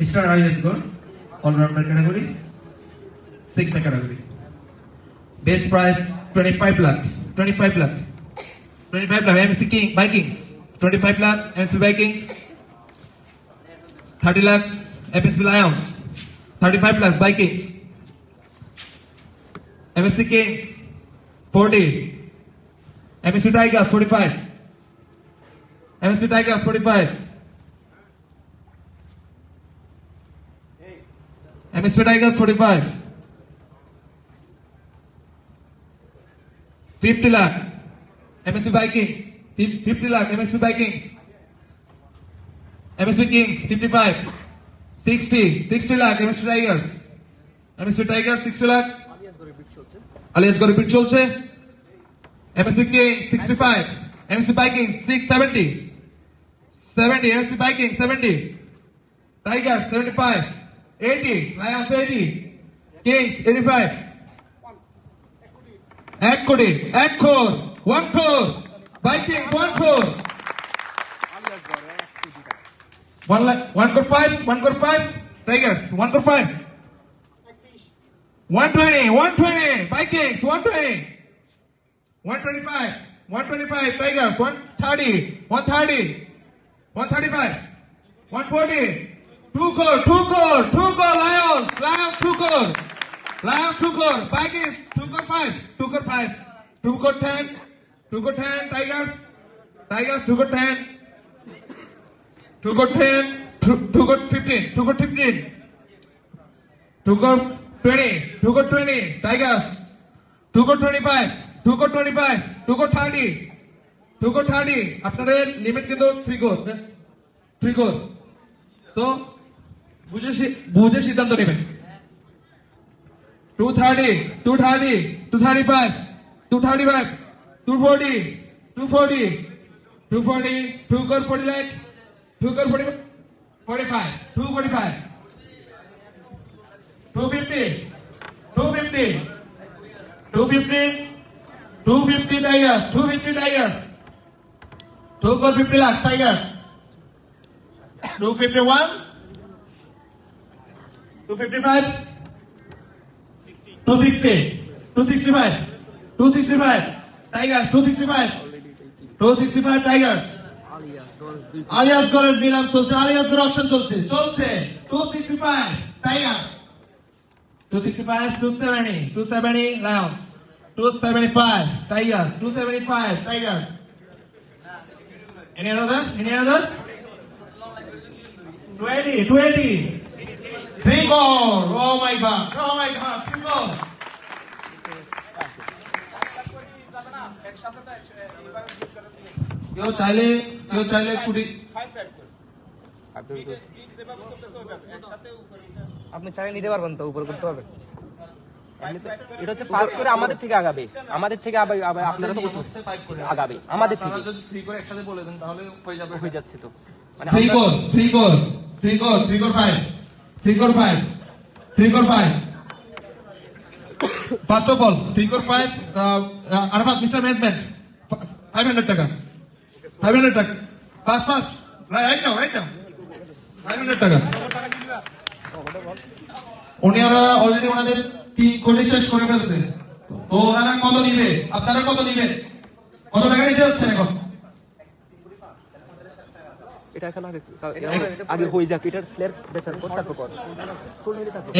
Mr. Arias Gor, all-rounder category, Sigma category. Base price 25 lakh, 25 lakh, 25 lakh, MC King, Vikings, 25 lakh, MC Vikings, 30 lakhs, FSP Lions, 35 lakhs, Vikings, MSC Kings, 40, MSC Tigers, 45, MSC Tigers, 45, MSP Tigers 45. 50 lakh. MSP Vikings. Fif- 50 lakh. MSP Vikings. MSP Kings 55. 60. 60 lakh. MSP Tigers. MSP Tigers 60 lakh. Alias করে পিট চলছে MSP kings 65 MSP Vikings 670 70 MSP Vikings 70 Tigers 75 80 Lions 80 Kings 85 এক কোটি এক crore one crore Vikings one crore one lakh one crore five one crore five Tigers one crore five 120, 120, Vikings, 120, 125, 125, Tigers, 130, 130, 135, 140, 2 goal, 2 goal, 2 goal, Lions, Lions, 2 goal, Lions, 2 goal, Vikings, 2 goal, 5, 2 goal, 5, 2 goal, 10, 2 goal, 10, Tigers, Tigers, 2 goal, 10, 2 goal, 10, 2 2 goal, 15, 2 goal, 15, Two go 20, two go 20, Tigers. Two go 25, two go 25, two two thirty two thirty two thirty five two thirty five two forty two forty two forty two कर forty like two कर forty forty five two forty five two fifty two fifty two fifty two fifty tigers two fifty tigers two कर fifty lakh tigers two fifty one two fifty five 250 Tigers, 2 goal 50 lakhs Tigers, 251, 255, 260, 265, 265 Tigers, 265, 265 Tigers. আলিয়াসগড়ের নিলাম চলছে আলিয়াসগড় auction চলছে চলছে two sixty five tigers two sixty five two seventy two seventy lions two seventy five tigers two seventy five tigers Any another? Any another? 20, 20. Three goal. Oh my god. Three goal. কেউ চাইলে কেউ চাইলে কুড়ি আপনি চাইলে নিতে পারবেন তো উপর করতে পারবেন। এটা হচ্ছে ফার্স্ট করে আমাদের থেকে আগাবে। আমাদের থেকে আপনারা তো ফাইভ করে। আগাবে আমাদের থেকে। যদি থ্রি করে একসাথে বলে দেন তাহলে হয়ে যাবে। হয়ে যাচ্ছে তো। মানে আমরা- goal three goal three goal three goal five three goal five three goal five first of all goal five Arafat mister management five hundred টাকা ফাইভ হান্ড্রেড টাকা first first right now right now five hundred টাকা উনি ওরা already ওনাদের তিন কোটি শেষ করে ফেলছে। তো ওনারা কত নিবে আপনারা কত নিবেন কত টাকা নিতে যাচ্ছেন এখন? এটা এখন আগে আগে হয়ে যাক। এটার প্লেয়ার বেচার পর তারপর কর। ষোলো মিনিট থাকবে।